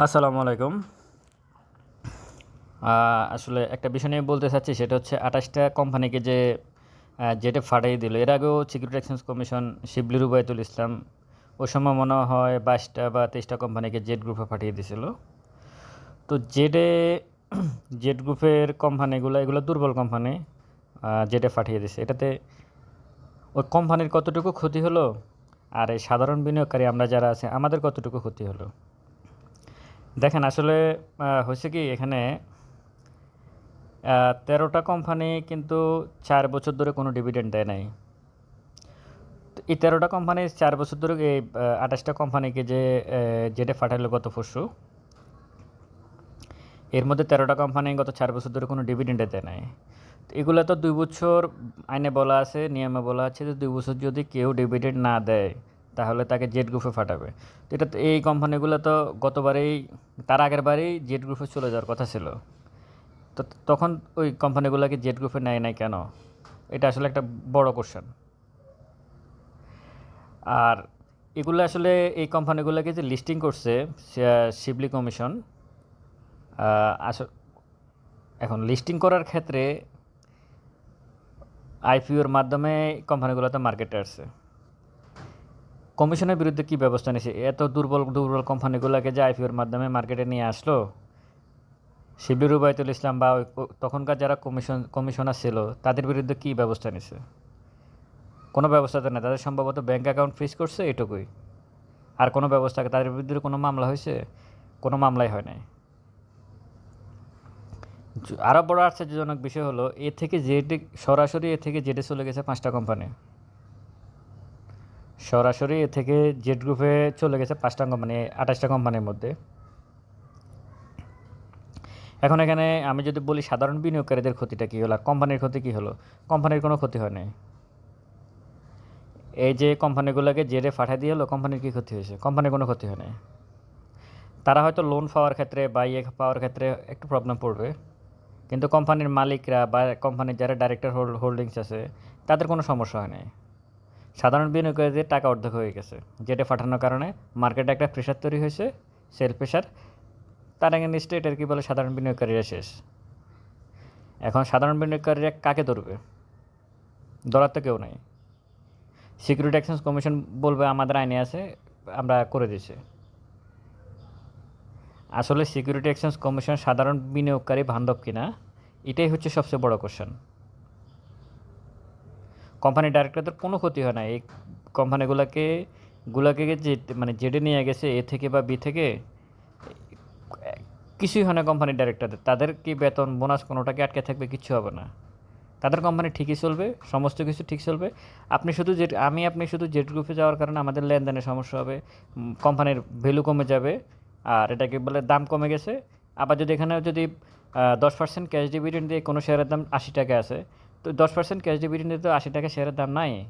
আসসালামু আলাইকুম। আসলে একটা বিষয় নিয়ে বলতে চাচ্ছি, সেটা হচ্ছে আঠাশটা কোম্পানিকে যে জেটে ফাটাই দিল। এর আগেও security exchange commission Shibli Rubayatul Islam, ওই সময় মনে হয় বাইশটা বা তেইশটা কোম্পানিকে জেট গ্রুপে পাঠিয়ে দিয়েছিল তো জেডে জেট গ্রুপের কোম্পানিগুলো, এগুলো দুর্বল কোম্পানি জেটে পাঠিয়ে দিছে। এটাতে ওই কোম্পানির কতটুকু ক্ষতি হলো, আর এই সাধারণ বিনিয়োগকারী আমরা যারা আছে, আমাদের কতটুকু ক্ষতি হলো? দেখেন, আসলে হয়েছে কি, এখানে তেরোটা কোম্পানি কিন্তু চার বছর ধরে কোনো ডিভিডেন্ড দেয় নাই। এই তেরোটা কোম্পানি চার বছর ধরে এই আঠাশটা কোম্পানিকে যে যেটা ফাটাইলো গত পরশু, এর মধ্যে তেরোটা কোম্পানি গত চার বছর ধরে কোনো ডিভিডেন্ডে দেয় নাই। তো এগুলো তো দুই বছর আইনে বলা আছে, নিয়মে বলা আছে যে দুই বছর যদি কেউ ডিভিডেন্ড না দেয় তাহলে তাকে জেট গ্রুপে ফাটাবে তো এটা এই কোম্পানিগুলো তো গতবারেই, তার আগের বারেই জেট গ্রুপে চলে যাওয়ার কথা ছিল। তো তখন ওই কোম্পানিগুলোকে জেট গ্রুপে নেয় নাই কেন? এটা আসলে একটা বড় কোশ্চেন আর এগুলো আসলে এই কোম্পানিগুলোকে যে লিস্টিং করছে শিবলি কমিশন আসলে এখন লিস্টিং করার ক্ষেত্রে আইপিওর মাধ্যমে কোম্পানিগুলোতে মার্কেটে আসছে। কমিশনের বিরুদ্ধে কী ব্যবস্থা নিয়েছে? এত দুর্বল দুর্বল কোম্পানিগুলোকে যে আইপিওর মাধ্যমে মার্কেটে নিয়ে আসলো? শিবির রুবায়তুল ইসলাম বা তখনকার যারা কমিশন, কমিশনার ছিল, তাদের বিরুদ্ধে কী ব্যবস্থা নিছে কোনো ব্যবস্থা তো না তাদের সম্ভবত ব্যাঙ্ক অ্যাকাউন্ট ফ্রিজ করছে এটুকুই। আর কোনো ব্যবস্থা তাদের বিরুদ্ধে কোনো মামলা হয়েছে? কোনো মামলাই হয় নাই। আরও বড় আশ্চর্যজনক বিষয় হলো, এ থেকে জেডে, সরাসরি এ থেকে জেডে চলে গেছে পাঁচটা কোম্পানি। সরাসরি এ থেকে জেড গ্রুপে চলে গেছে পাঁচটা কোম্পানি আঠাশটা কোম্পানির মধ্যে। এখন এখানে আমি যদি বলি সাধারণ বিনিয়োগকারীদের ক্ষতিটা কী হলো কোম্পানির ক্ষতি কী হলো? কোম্পানির কোনো ক্ষতি হয় নাই। এই যে কোম্পানিগুলোকে জেডে পাঠিয়ে দিয়ে হলো কোম্পানির কী ক্ষতি হয়েছে? কোম্পানির কোনো ক্ষতি হয় নাই। তারা হয়তো লোন পাওয়ার ক্ষেত্রে বা ইয়ে পাওয়ার ক্ষেত্রে একটু প্রবলেম পড়বে। কিন্তু কোম্পানির মালিকরা বা কোম্পানির যারা ডাইরেক্টর হোল্ডিংস আছে, তাদের কোনো সমস্যা হয় নাই। সাধারণ বিনিয়োগকারীদের টাকা অর্ধেক হয়ে গেছে, যেটা পাঠানোর কারণে মার্কেটে একটা প্রেশার তৈরি হয়েছে সেল প্রেশার তার এগেনস্টে এটার কি বলে সাধারণ বিনিয়োগকারীরা শেষ। এখন সাধারণ বিনিয়োগকারীরা কাকে ধরবে? ধরার তো কেউ নাই। সিকিউরিটি এক্সচেঞ্জ কমিশন বলবে, আমাদের আইনে আছে, আমরা করে দিয়েছি। আসলে সিকিউরিটি এক্সচেঞ্জ কমিশন সাধারণ বিনিয়োগকারী বান্ধব কিনা, এটাই হচ্ছে সবচেয়ে বড় কোশ্চেন কোম্পানি ডাইরেক্টরদের কোনো ক্ষতি হয় না। এই কোম্পানিগুলোকে গুলাকে যে মানে জেডে নিয়ে গেছে, এ থেকে বা বি থেকে, কিছুই হয় না কোম্পানির ডাইরেক্টরদের তাদের কি বেতন বোনাস কোনোটাকে আটকে থাকবে কিছু হবে না। তাদের কোম্পানি ঠিকই চলবে, সমস্ত কিছু ঠিক চলবে। আপনি শুধু যে, আমি, আপনি শুধু জেড গ্রুপে যাওয়ার কারণে আমাদের লেনদেনের সমস্যা হবে কোম্পানির ভ্যালু কমে যাবে, আর এটাকে বলে দাম কমে গেছে। আবার যদি এখানে যদি দশ পার্সেন্ট ক্যাশ ডিভিডেন্ড দিয়ে কোনো শেয়ারের দাম আশি টাকা আছে তো দশ পার্সেন্ট ক্যাশ ডিভিডেন্ড তো আশি টাকা শেয়ারের দাম নাই।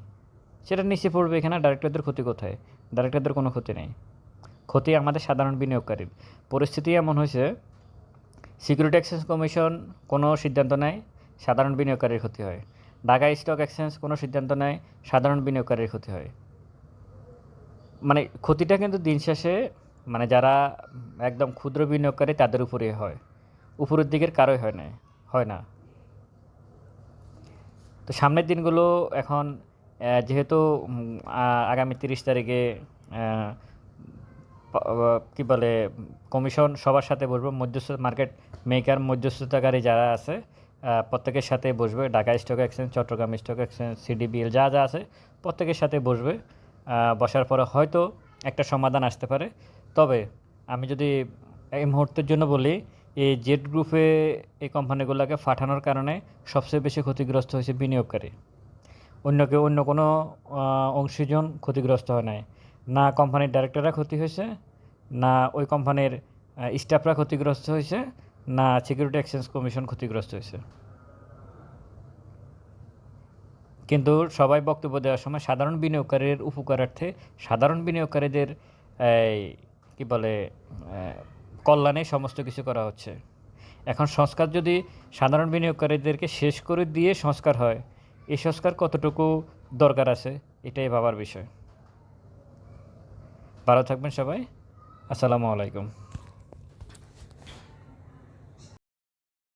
সেটা নিচে পড়বে এখানে ডাইরেক্টরদের ক্ষতি কোথায়? ডাইরেক্টরদের কোনো ক্ষতি নেই। ক্ষতি আমাদের সাধারণ বিনিয়োগকারীর। পরিস্থিতি এমন হয়েছে সিকিউরিটি এক্সচেঞ্জ কমিশন কোনো সিদ্ধান্ত নেয়, সাধারণ বিনিয়োগকারীর ক্ষতি হয়। ঢাকা স্টক এক্সচেঞ্জ কোনো সিদ্ধান্ত নেয়, সাধারণ বিনিয়োগকারীর ক্ষতি হয়। মানে ক্ষতিটা কিন্তু দিন শেষে মানে যারা একদম ক্ষুদ্র বিনিয়োগকারী তাদের উপরেই হয়। উপরের দিকের কারোই হয় না হয় না। সামনের দিনগুলো এখন যেহেতু আগামী তিরিশ তারিখে কি বলে, কমিশন সবার সাথে বসবে মধ্যস্থ মার্কেট মেকার, মধ্যস্থতাকারী যারা আছে প্রত্যেকের সাথে বসবে, Dhaka stock exchange, Chattogram stock exchange, CDBL যা যা আছে, প্রত্যেকের সাথে বসবে বসার পরে হয়তো একটা সমাধান আসতে পারে। তবে আমি যদি এই মুহূর্তের জন্য বলি এই জেড গ্রুপে এই কোম্পানিগুলোকে পাঠানোর কারণে সবচেয়ে বেশি ক্ষতিগ্রস্ত হয়েছে বিনিয়োগকারী। অন্য কেউ, অন্য কোনো অংশীজন ক্ষতিগ্রস্ত হয় নাই। না কোম্পানির ডাইরেক্টররা ক্ষতি হয়েছে, না ওই কোম্পানির স্টাফরা ক্ষতিগ্রস্ত হয়েছে, না সিকিউরিটি এক্সচেঞ্জ কমিশন ক্ষতিগ্রস্ত হয়েছে। কিন্তু সবাই বক্তব্য দেওয়ার সময় সাধারণ বিনিয়োগকারীর উপকারার্থে সাধারণ বিনিয়োগকারীদের কি বলে কল্যাণে সমস্ত কিছু করা হচ্ছে। এখন সংস্কার যদি সাধারণ বিনিয়োগকারীদেরকে শেষ করে দিয়ে সংস্কার হয়, এই সংস্কার কতটুকু দরকার আছে, এটাই ভাবার বিষয়। ভালো থাকবেন সবাই। আসসালামু আলাইকুম।